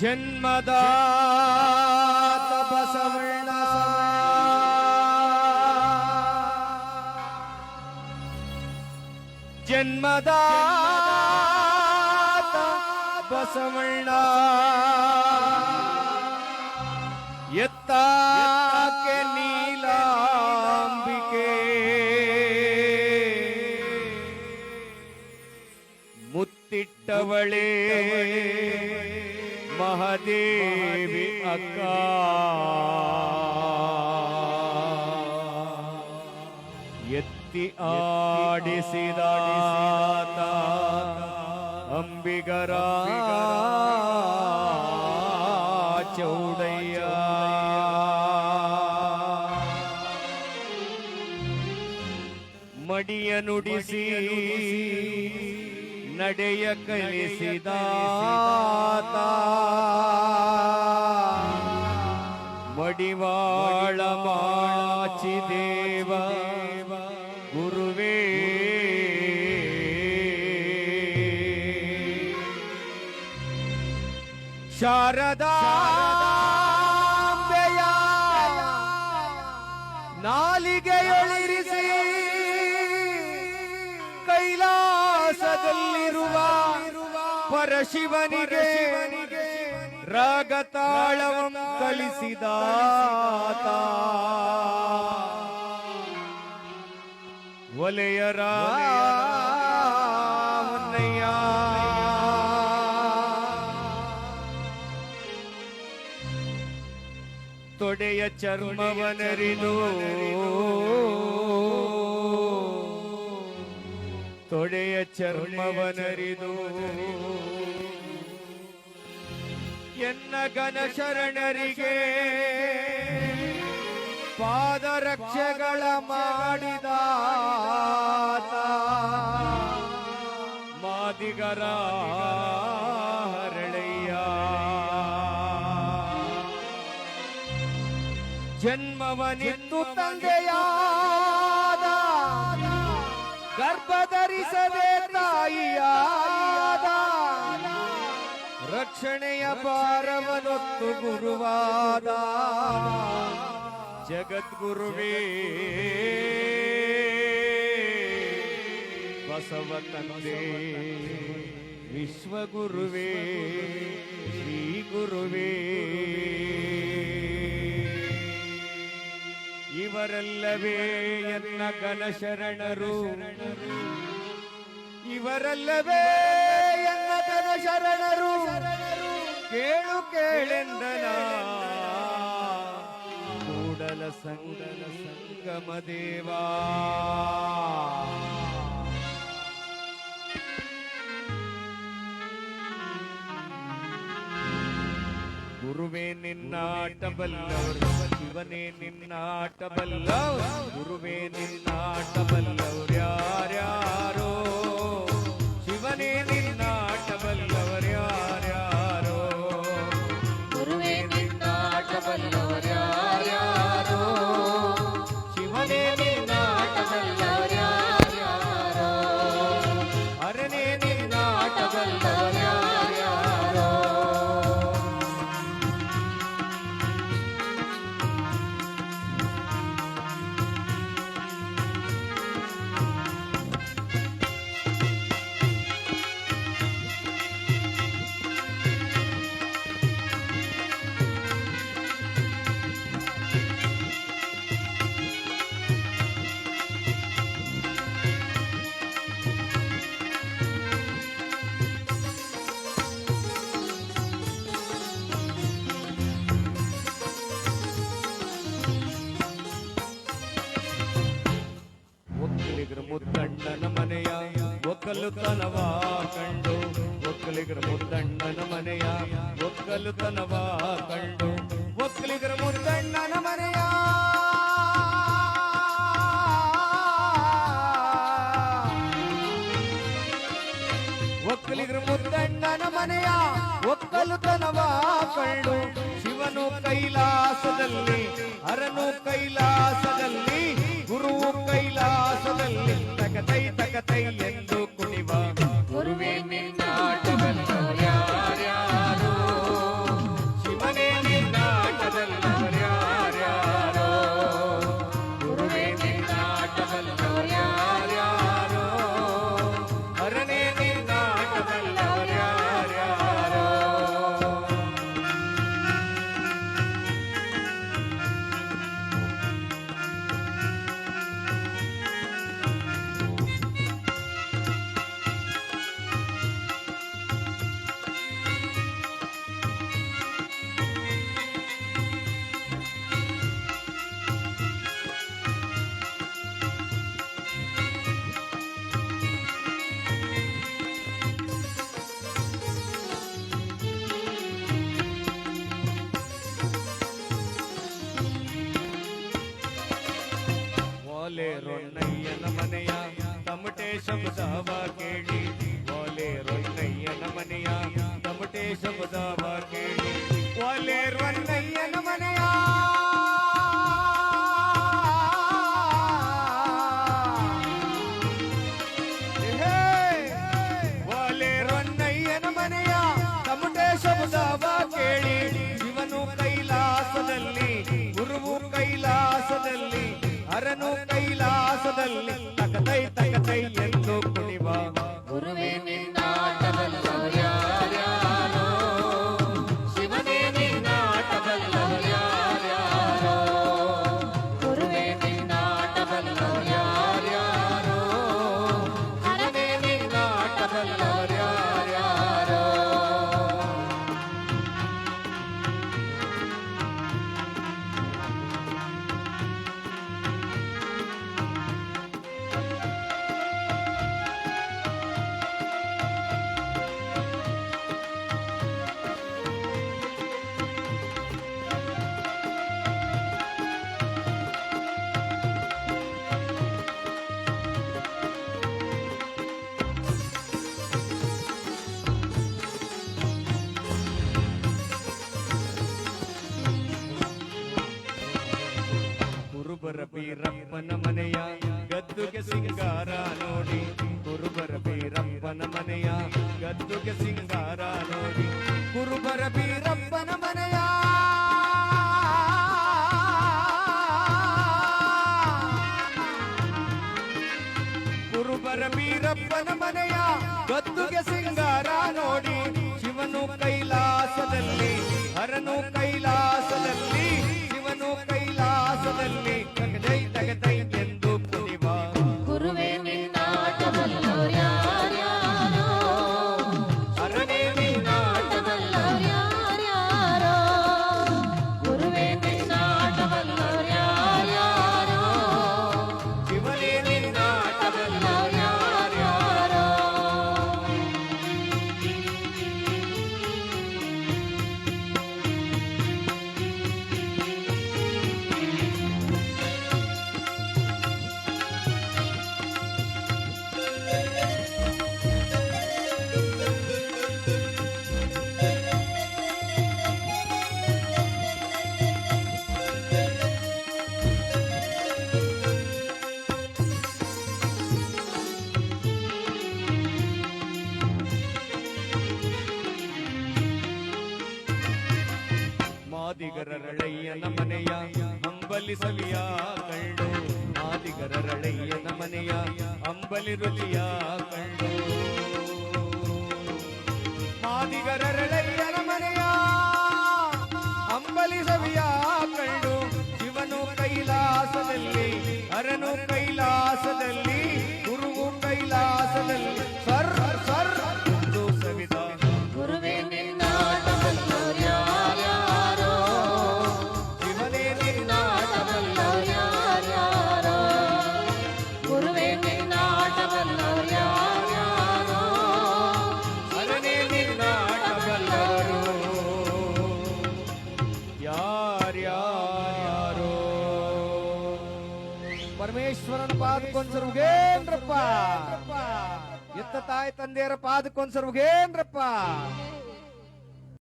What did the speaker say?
ஜன்மதா தபசவர்ண. ஜன்மதா தபசவர்ண. எத்தாக்கே நீலாம்பிகே. முத்திட்டவளே. ಮಹಾದೇವಿ ಅಕ್ಕ. ಎತ್ತಿ ಆಡಿಸಿದ ಅಂಬಿಗರ ಚೌಡಯ್ಯ. ಮಡಿಯ ನುಡಿಸಿ ನಡೆಯ ಕಲಿಸಿದ ಮಡಿವಾಳ ಮಾಚಿ ದೇವ ಗುರುವೇ. ಶಾರದಾಂಬೆಯ ಪರಶಿವನಿಗೆ ರಾಗತಾಳವಂ ಕಲಿಸಿದ ಒಲೆಯರ ತೊಡೆಯ ಚರ್ಮವನರಿದು ತೊಡೆಯ ಚರ್ಮವನರಿದು. ಎನ್ನ ಘನ ಶರಣರಿಗೆ ಪಾದರಕ್ಷೆಗಳ ಮಾಡಿದ ಮಾದಿಗರ ಹರಳಯ್ಯ. ಜನ್ಮವನಿತ್ತು ತಂದೆಯಾದ ಗರ್ಭಧರಿಸದೆ ತಾಯಿಯಾದ ರಕ್ಷಣೆಯ ಪಾರವನೊತ್ತು ಗುರುವಾದ ಜಗದ್ಗುರುವೇ. ಬಸವ ತಂದೆ ವಿಶ್ವಗುರುವೇ ಶ್ರೀ ಗುರುವೇ ಇವರಲ್ಲವೇ ಎನ್ನ ಘನ ಶರಣರು ಇವರಲ್ಲವೇ ಎನ್ನ ಘನ ಶರಣರು. ಕೇಳು ಕೇಳೆಂದನ. ಕೂಡಲ ಸಂಗನ ಸಂಗಮ ದೇವಾ. ಗುರುವೇ ನಿನ್ನಾಟ ಬಲ್ಲವರು ಶಿವನೇ ನಿನ್ನಾಟ ಬಲ್ಲವ ಗುರುವೇ ನಿನ್ನಾಟ ಬಲ್ಲವರು ಯಾರ್ಯಾರೋ. ಒಕ್ಕಲುತನವ ಕಂಡು, ಒಕ್ಕಲಿಗರ ಮುದ್ದಣ್ಣನ ಮನೆಯ, ಒಕ್ಕಲುತನವ ಕಂಡು, ಒಕ್ಕಲಿಗರ ಮುದ್ದಣ್ಣನ ಮನೆಯ. ಒಕ್ಕಲಿಗರ ಮುದ್ದಣ್ಣನ ಮನೆಯ, ಒಕ್ಕಲುತನವ ಕಂಡು, ಶಿವನು ಕೈಲಾಸದಲ್ಲಿ, ಅರನು ಕೈಲಾಸದಲ್ಲಿ ಕೈಲಾಸದಲ್ಲಿ ಕುರುಬರ ಬೀರಪ್ಪನ ಮನೆಯ ಗದ್ದುಗೆ ಸಿಂಗಾರ ನೋಡಿ. ಕುರುಬರ ಬೀರಪ್ಪನ ಮನೆಯ ಗದ್ದುಗೆ ಸಿಂಗಾರ ನೋಡಿ. ಕುರುಬರ ಬೀರಪ್ಪನ ಮನೆಯ ಕುರುಬರ ಬೀರಪ್ಪನ ಮನೆಯ ಗದ್ದುಗೆ ಸಿಂಗಾರ ನೋಡಿ. ಶಿವನು ಕೈಲಾಸದಲ್ಲಿ, ಹರನು ಕೈಲಾಸದಲ್ಲಿ ಅಂಬಲಿ ಸವಿಯ ಕಂಡು ಆದಿಗರರಳೆಯ್ಯನ ಮನೆಯ ಅಂಬಲಿ ರುಚಿಯ ಕಂಡು ಆದಿಗರರಳೆಯ್ಯನ ಮನೆಯ ಅಂಬಲಿ ಸವಿಯ ಕಂಡು ಶಿವನು ಕೈಲಾಸದಲ್ಲಿ, ಅರನು ಕೈಲಾಸದಲ್ಲಿ ಪರಮೇಶ್ವರನ ಪಾದಕ್ಕೊಂದ್ಸರ್ಗೇನ್ರಪ್ಪ ಎತ್ತ ತಾಯಿ ತಂದೆಯರ ಪಾದಕ್ಕೊಂದ್ಸರ್ಗೇನ್ರಪ್ಪ